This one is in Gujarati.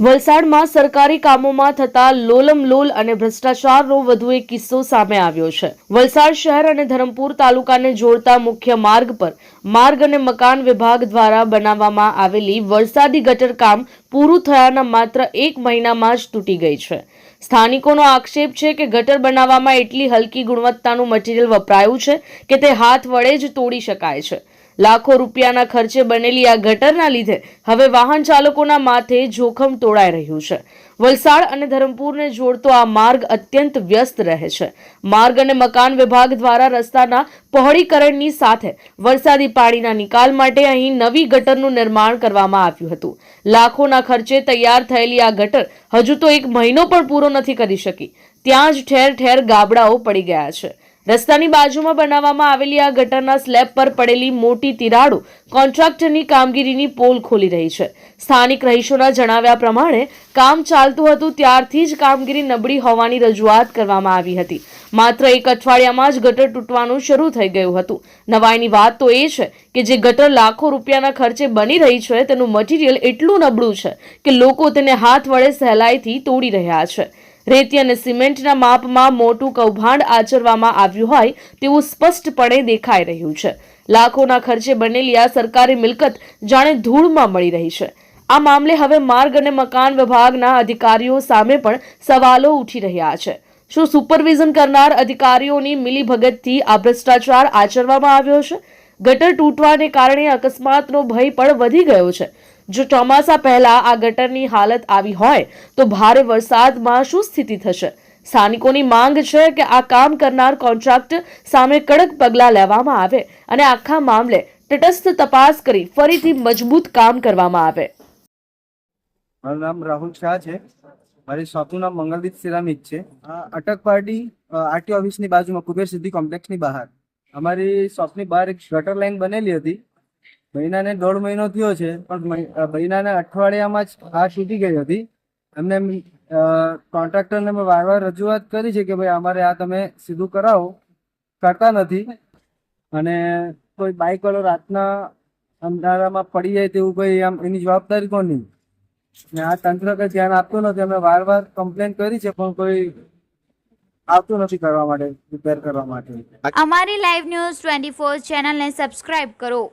વલસાડમાં સરકારી કામોમાં થતા લોલમલોલ અને ભ્રષ્ટાચારનો વધુ એક કિસ્સો સામે આવ્યો છે. વલસાડ શહેર અને ધરમપુર તાલુકાને જોડતા મુખ્ય માર્ગ પર માર્ગ અને મકાન વિભાગ દ્વારા બનાવવામાં આવેલી વરસાદી ગટર કામ પૂરું થયાના માત્ર એક મહિનામાં જ તૂટી ગઈ છે. સ્થાનિકોનો આક્ષેપ છે કે ગટર બનાવવામાં એટલી હલકી ગુણવત્તાનું મટીરીયલ વપરાયું છે કે તે હાથ વડે જ તોડી શકાય છે. લાખો રૂપિયાના ખર્ચે બનેલી આ ગટરના લીધે હવે વાહન ચાલકોના માથે જોખમ તોડાઈ રહ્યું છે. વલસાડ અને ધરમપુરને જોડતો આ માર્ગ અત્યંત વ્યસ્ત રહે છે. માર્ગ અને મકાન વિભાગ દ્વારા રસ્તાના પહોળીકરણની સાથે વરસાદી પાણીના નિકાલ માટે અહીં નવી ગટરનું નિર્માણ કરવામાં આવ્યું હતું. લાખોના ખર્ચે તૈયાર થયેલી આ ગટર હજુ તો એક મહિનો પણ પૂરો નથી કરી શકી. ત્યાં જ ઠેર ઠેર ગાબડાઓ પડી ગયા છે. રસ્તાની બાજુમાં બનાવવામાં આવેલી આ ગટરના સ્લેબ પર પડેલી મોટી તિરાડો કોન્ટ્રાક્ટરની કામગીરીની પોલ ખોલી રહી છે. સ્થાનિક રહીશોના જણાવ્યા પ્રમાણે, કામ ચાલતું હતું ત્યારથી જ કામગીરી નબળી હોવાની રજૂઆત કરવામાં આવી હતી. માત્ર એક અઠવાડિયામાં જ ગટર તૂટવાનું શરૂ થઈ ગયું હતું. નવાઈની વાત તો એ છે કે જે ગટર લાખો રૂપિયાના ખર્ચે બની રહી છે, તેનું મટીરિયલ એટલું નબળું છે કે લોકો તેને હાથ વડે સહેલાઈથી તોડી રહ્યા છે. રેતી અને સિમેન્ટના માપમાં મોટું કૌભાંડ આચરવામાં આવ્યું હોય તેવું સ્પષ્ટપણે દેખાઈ રહ્યું છે. લાખોના ખર્ચે બનેલી આ સરકારી મિલકત જાણે ધૂળમાં મળી રહી છે. આ મામલે હવે માર્ગ અને મકાન વિભાગના અધિકારીઓ સામે પણ સવાલો ઉઠી રહ્યા છે. શું સુપરવિઝન કરનાર અધિકારીઓની મિલીભગતથી આ ભ્રષ્ટાચાર આચરવામાં આવ્યો છે? ગટર તૂટવાને કારણે અકસ્માતનો ભય પણ વધી ગયો છે. જો ચોમાસા પહેલા આ ગટરની હાલત આવી હોય, તો ભારે વરસાદમાં શું સ્થિતિ થશે? સ્થાનિકોની માંગ છે કે આ કામ કરનાર કોન્ટ્રાક્ટ સામે કડક પગલાં લેવામાં આવે અને આખા મામલે તટસ્થ તપાસ કરી ફરીથી મજબૂત કામ કરવામાં આવે. મારું નામ રાહુલ શાહ છે. મારી શોપનું નામ મંગલદીપ સિરામિક છે. અટક પાર્ટી આરટી ઓફિસની બાજુમાં કુબેર સિદ્ધિ કોમ્પ્લેક્સની બહાર. અમારી શોપની બહાર એક ગટર લાઈન બનેલી હતી. મહિનાને દોઢ મહિનો થયો છે પણ મહિ- અ, અઠવાડિયામાં જ આ તૂટી ગઈ હતી. એમને કોન્ટ્રાક્ટરને મેં વાર રજૂઆત કરી છે કે ભાઈ અમારે આ તમે સીધું કરાવો. કરતા નથી. અને કોઈ બાઇકવાળો રાતના અંધારામાં પડી જાય તેવું કોઈ આમ એની જવાબદારી કોની ને? આ તંત્ર કઈ ધ્યાન આપતું નથી. અમે વાર વાર કમ્પ્લેન કરી છે પણ કોઈ આવતું નથી કરવા માટે રિપેર કરવા માટે. અમારી લાઈવ ન્યૂઝ ટ્વેન્ટી ફોર ચેનલને સબસ્ક્રાઇબ કરો.